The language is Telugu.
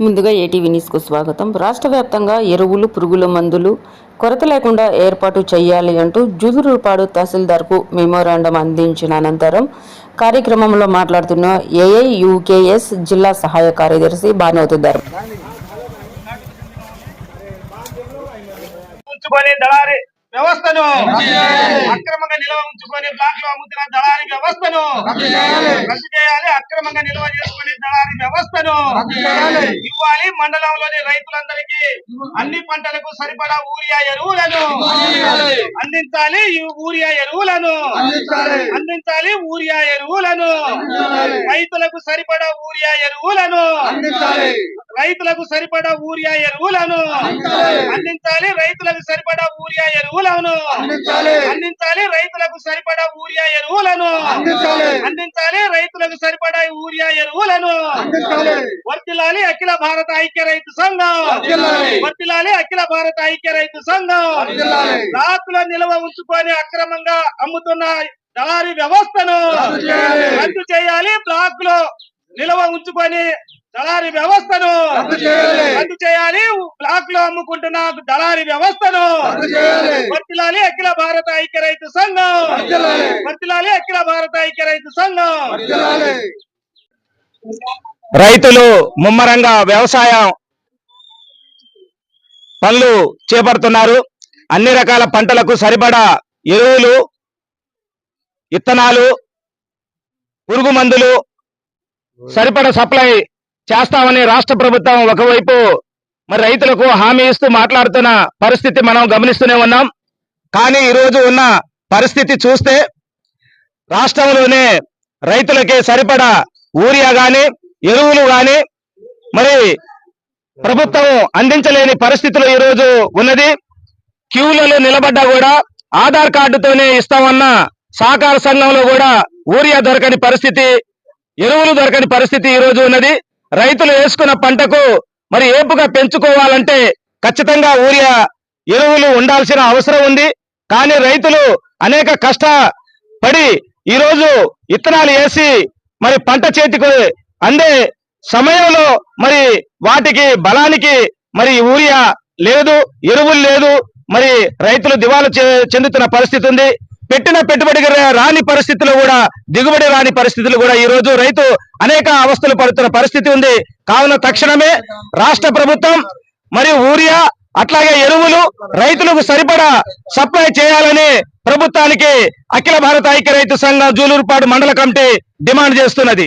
ముందుగా ఏటీవీ న్యూస్కు స్వాగతం. రాష్ట్ర వ్యాప్తంగా ఎరువులు పురుగుల మందులు కొరత లేకుండా ఏర్పాటు చేయాలి అంటూ జుదురుపాడు తహసీల్దార్కు మెమోరాండం అందించిన అనంతరం కార్యక్రమంలో మాట్లాడుతున్న ఏఐయుకేఎస్ జిల్లా సహాయ కార్యదర్శి భానోతుదార్ దళారి వ్యవస్థను అక్రమంగా నిల్వ ఉంచుకొని బ్లాక్లో అమ్ముతున్న దళారి వ్యవస్థను రద్దు చేయాలి. అక్రమంగా నిల్వ చేసుకుని దళారి వ్యవస్థను ఇవ్వాలి మండలంలోని రైతులందరికీ. అన్ని పంటలకు సరిపడా ఊరియా ఎరువులను అందించాలి ఊరియా ఎరువులను. అందించాలి. ఊరియా ఎరువులను. రైతులకు సరిపడా ఊరియా ఎరువులను. రైతులకు సరిపడా ఊరియా ఎరువులను అందించాలి. రైతులకు సరిపడా ఊరియా ఎరువులను అందించాలి. రైతులకు సరిపడా ఊరియా ఎరువులను అందించాలి. రైతులకు సరిపడా ఊరియా ఎరువులను వర్తిల్లాలి అఖిల భారత ఐక్య రైతు సంఘం. వర్తిల్లాలి అఖిల భారత ఐక్య రైతు సంఘం. రాకుల నిల్వ ఉంచుకొని అక్రమంగా అమ్ముతున్న దళారీ వ్యవస్థను రద్దు చేయాలి. బ్లాక్లో నిల్వ ఉంచుకొని దళారీ వ్యవస్థను రద్దు చేయాలి. బ్లాక్లో అమ్ముకుంటున్న దళారీ వ్యవస్థను వర్తిల్లాలి అఖిల భారత ఐక్య రైతు సంఘం వర్తిల్లాలి అఖిల భారత ఐక్య రైతు సంఘం రైతులు ముమ్మరంగా వ్యవసాయం పనులు చేపడుతున్నారు. అన్ని రకాల పంటలకు సరిపడా ఎరువులు ఇత్తనాలు పురుగు మందులు సరిపడా సప్లై చేస్తామని రాష్ట్ర ప్రభుత్వం ఒకవైపు మరి రైతులకు హామీ ఇస్తూ మాట్లాడుతున్న పరిస్థితి మనం గమనిస్తూనే ఉన్నాం. కానీ ఈరోజు ఉన్న పరిస్థితి చూస్తే రాష్ట్రంలోనే రైతులకి సరిపడా ఊరియా కానీ ఎరువులు కానీ మరి ప్రభుత్వం అందించలేని పరిస్థితులు ఈ రోజు ఉన్నది. క్యూలలో నిలబడ్డా కూడా ఆధార్ కార్డుతోనే ఇస్తామన్న సహకార సంఘంలో కూడా ఊరియా దొరకని పరిస్థితి ఎరువులు దొరకని పరిస్థితి ఈ రోజు ఉన్నది. రైతులు వేసుకున్న పంటకు మరి ఏపుగా పెంచుకోవాలంటే ఖచ్చితంగా ఊరియా ఎరువులు ఉండాల్సిన అవసరం ఉంది. కానీ రైతులు అనేక కష్టపడి ఈ రోజు ఇత్తనాలు వేసి మరి పంట చేతికి అందే సమయంలో మరి వాటికి బలానికి మరి ఊరియా లేదు ఎరువులు లేదు. మరి రైతులు దివాలు చె- చెందుతున్న పరిస్థితి ఉంది. పెట్టిన పెట్టుబడి రాని పరిస్థితులు కూడా దిగుబడి రాని పరిస్థితులు కూడా ఈ రోజు రైతు అనేక అవస్థలు పడుతున్న పరిస్థితి ఉంది. కావున తక్షణమే రాష్ట్ర ప్రభుత్వం మరియు ఊరియా అట్లాగే ఎరువులు రైతులకు సరిపడా సప్లై చేయాలని ప్రభుత్వానికి అఖిల భారత ఐక్య రైతు సంఘం జూలూరుపాడు మండల కమిటీ డిమాండ్ చేస్తున్నది.